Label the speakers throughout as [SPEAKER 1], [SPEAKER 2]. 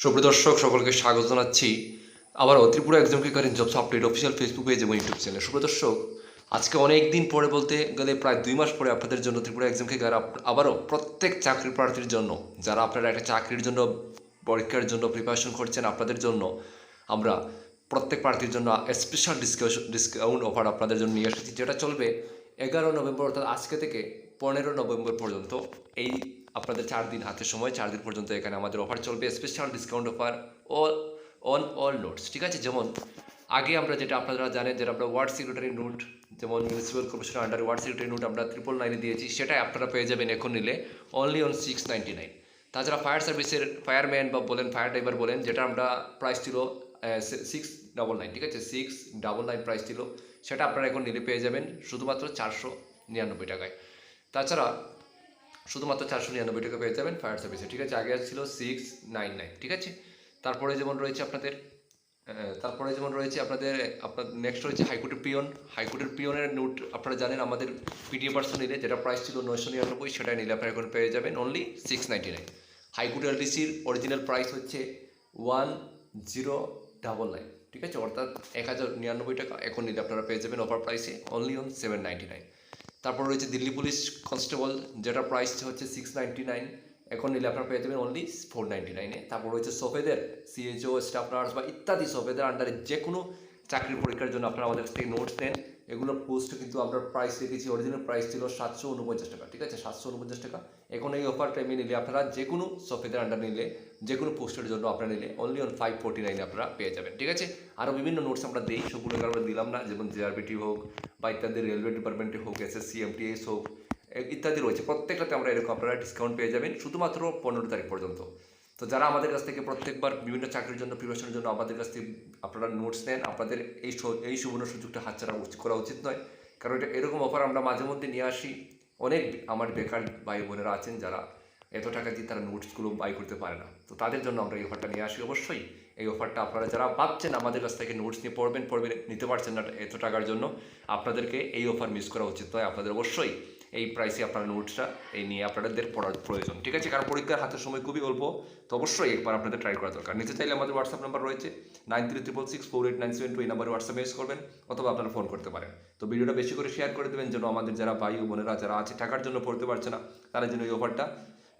[SPEAKER 1] সুপ্রদর্শক সকলকে স্বাগত জানাচ্ছি। আবার Tripura exam career jobs update official Facebook page এবং ইউটিউব চ্যানেল সুপ্রদর্শক আজকে অনেক দিন পরে বলতে গেলে প্রায় দুই মাস পরে আপনাদের জন্য ত্রিপুরা এক্সাম কে আবারও প্রত্যেক চাকরি প্রার্থীর জন্য, যারা আপনারা একটা চাকরির জন্য, পরীক্ষার জন্য প্রিপারেশন করছেন আপনাদের জন্য, আমরা প্রত্যেক প্রার্থীর জন্য স্পেশাল ডিসকাউন্ট অফার আপনাদের জন্য নিয়ে এসেছি, যেটা চলবে এগারো নভেম্বর অর্থাৎ আজকে থেকে পনেরো নভেম্বর পর্যন্ত। এই আপনাদের চার দিন হাতে সময় চার দিন পর্যন্ত এখানে আমাদের অফার চলবে special discount offer all on all notes ঠিক আছে? যেমন আগে আমরা যেটা আপনারা জানেন, যেটা আমরা ওয়ার্ড সিকিউরিটারি নোট যেমন মিউনিসিপ্যাল কর্পোরেশনের আন্ডার ওয়ার্ড সিকিউরিটারি নোট আমরা ট্রিপল নাইনে দিয়েছি, সেটাই আপনারা পেয়ে যাবেন এখন নিলে only on six ninety nine তাছাড়া ফায়ার সার্ভিসের ফায়ারম্যান বা বলেন ফায়ার ড্রাইভার বলেন, যেটা আমরা প্রাইস ছিল সিক্স ডাবল নাইন ঠিক আছে? সিক্স ডাবল নাইন প্রাইস ছিল, সেটা আপনারা এখন নিলে পেয়ে যাবেন, শুধুমাত্র চারশো নিরানব্বই টাকায়। তাছাড়া শুধুমাত্র চারশো নিরানব্বই টাকা পেয়ে যাবেন ফায়ার সার্ভিসে ঠিক আছে? আগে ছিল সিক্স নাইন নাইন ঠিক আছে? তারপরে যেমন রয়েছে আপনাদের তারপরে যেমন রয়েছে আপনাদের, আপনার নেক্সট রয়েছে হাইকোর্টের পিয়ন। হাইকোর্টের পিয়নের নোট আপনারা জানেন, আমাদের পিডিএ পার্সন নিলে যেটা প্রাইস ছিল নয়শো নিরানব্বই সেটাই নিলে আপনারা এখন পেয়ে যাবেন only six ninety nine high court এলডিসির original price হচ্ছে ওয়ান জিরো ডাবল নাইন ঠিক আছে? অর্থাৎ এক হাজার নিরানব্বই টাকা এখন নিলে আপনারা পেয়ে যাবেন অফার প্রাইসে only on seven ninety nine তারপর রয়েছে দিল্লি পুলিশ কনস্টেবল, যেটা প্রাইস হচ্ছে সিক্স নাইন এখন নিলে আপনারা পেয়ে যাবেন অনলি ফোর নাইনটি নাইনে তারপর রয়েছে সফেদের সিএচও স্টাফ নার্স বা ইত্যাদি সফেদের আন্ডারে যে কোনো চাকরির পরীক্ষার জন্য আপনারা আমাদের থেকে নোটস নেন। এগুলোর পোস্ট কিন্তু আমরা প্রাইস রেখেছি অরিজিনাল প্রাইস ছিল সাতশো উনপঞ্চাশ টাকা, ঠিক আছে? সাতশো উনপঞ্চাশ টাকা। এখন এই অফার টাইমে নিলে আপনারা যে কোনো সফেদের আন্ডার নিলে যে কোনো পোস্টের জন্য আপনারা নিলে অনলি অন ফাইভ ফোর্টি নাইনে আপনারা পেয়ে যাবেন, ঠিক আছে? আরও বিভিন্ন নোটস আমরা দিই সবগুলো আমরা দিলাম না, যেমন জেআরবিটি হোক বা ইত্যাদি রেলওয়ে ডিপার্টমেন্টে হোক এসএসসি এমটিএস হোক ইত্যাদি রয়েছে। প্রত্যেকটাতে আমরা এরকম আপনারা ডিসকাউন্ট পেয়ে যাবেন, শুধুমাত্র পনেরো তারিখ পর্যন্ত। তো যারা আমাদের কাছ থেকে প্রত্যেকবার বিভিন্ন চাকরির জন্য প্রিপারেশনের জন্য আমাদের কাছ থেকে আপনারা নোটস নেন, আপনাদের এই এই সুবর্ণ সুযোগটা হাতছাড়া করা উচিত নয়। কারণ এটা এরকম অফার আমরা মাঝে মধ্যে নিয়ে আসি। অনেক আমার বেকার ভাই বোনেরা আছেন যারা এত টাকা দিয়ে তারা নোটসগুলো বাই করতে পারে না। তো তাদের জন্য আমরা এই অফারটা নিয়ে আসি। অবশ্যই এই অফারটা আপনারা যারা ভাবছেন আমাদের কাছ থেকে নোটস নিয়ে পড়বেন পড়বেন, নিতে পারছেন না এত টাকার জন্য, আপনাদেরকে এই অফার মিস করা উচিত নয়। আপনাদের অবশ্যই এই প্রাইসে আপনার নোটসটা এই নিয়ে আপনাদের পড়ার প্রয়োজন, ঠিক আছে? কারণ পরীক্ষার হাতের সময় খুবই অল্প, তো অবশ্যই একবার আপনাদের ট্রাই করা দরকার। নিতে চাইলে আমাদের হোয়াটসঅ্যাপ নাম্বার রয়েছে nine three triple six four eight nine seven two এই নাম্বারে হোয়াটসঅ্যাপ মেস করবেন, অথবা আপনারা ফোন করতে পারেন। তো ভিডিওটা বেশি করে শেয়ার করে দেবেন, যেন আমাদের যারা ভাই ও বোনেরা, যারা আছে টাকার জন্য পড়তে পারছে না, তারা যেন এই অফারটা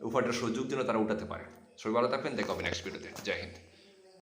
[SPEAKER 1] অফারটার সুযোগ যেন তারা উঠাতে পারে। সবাই ভালো থাকবেন, দেখা হবে নেক্সট ভিডিওতে জয় হিন্দ।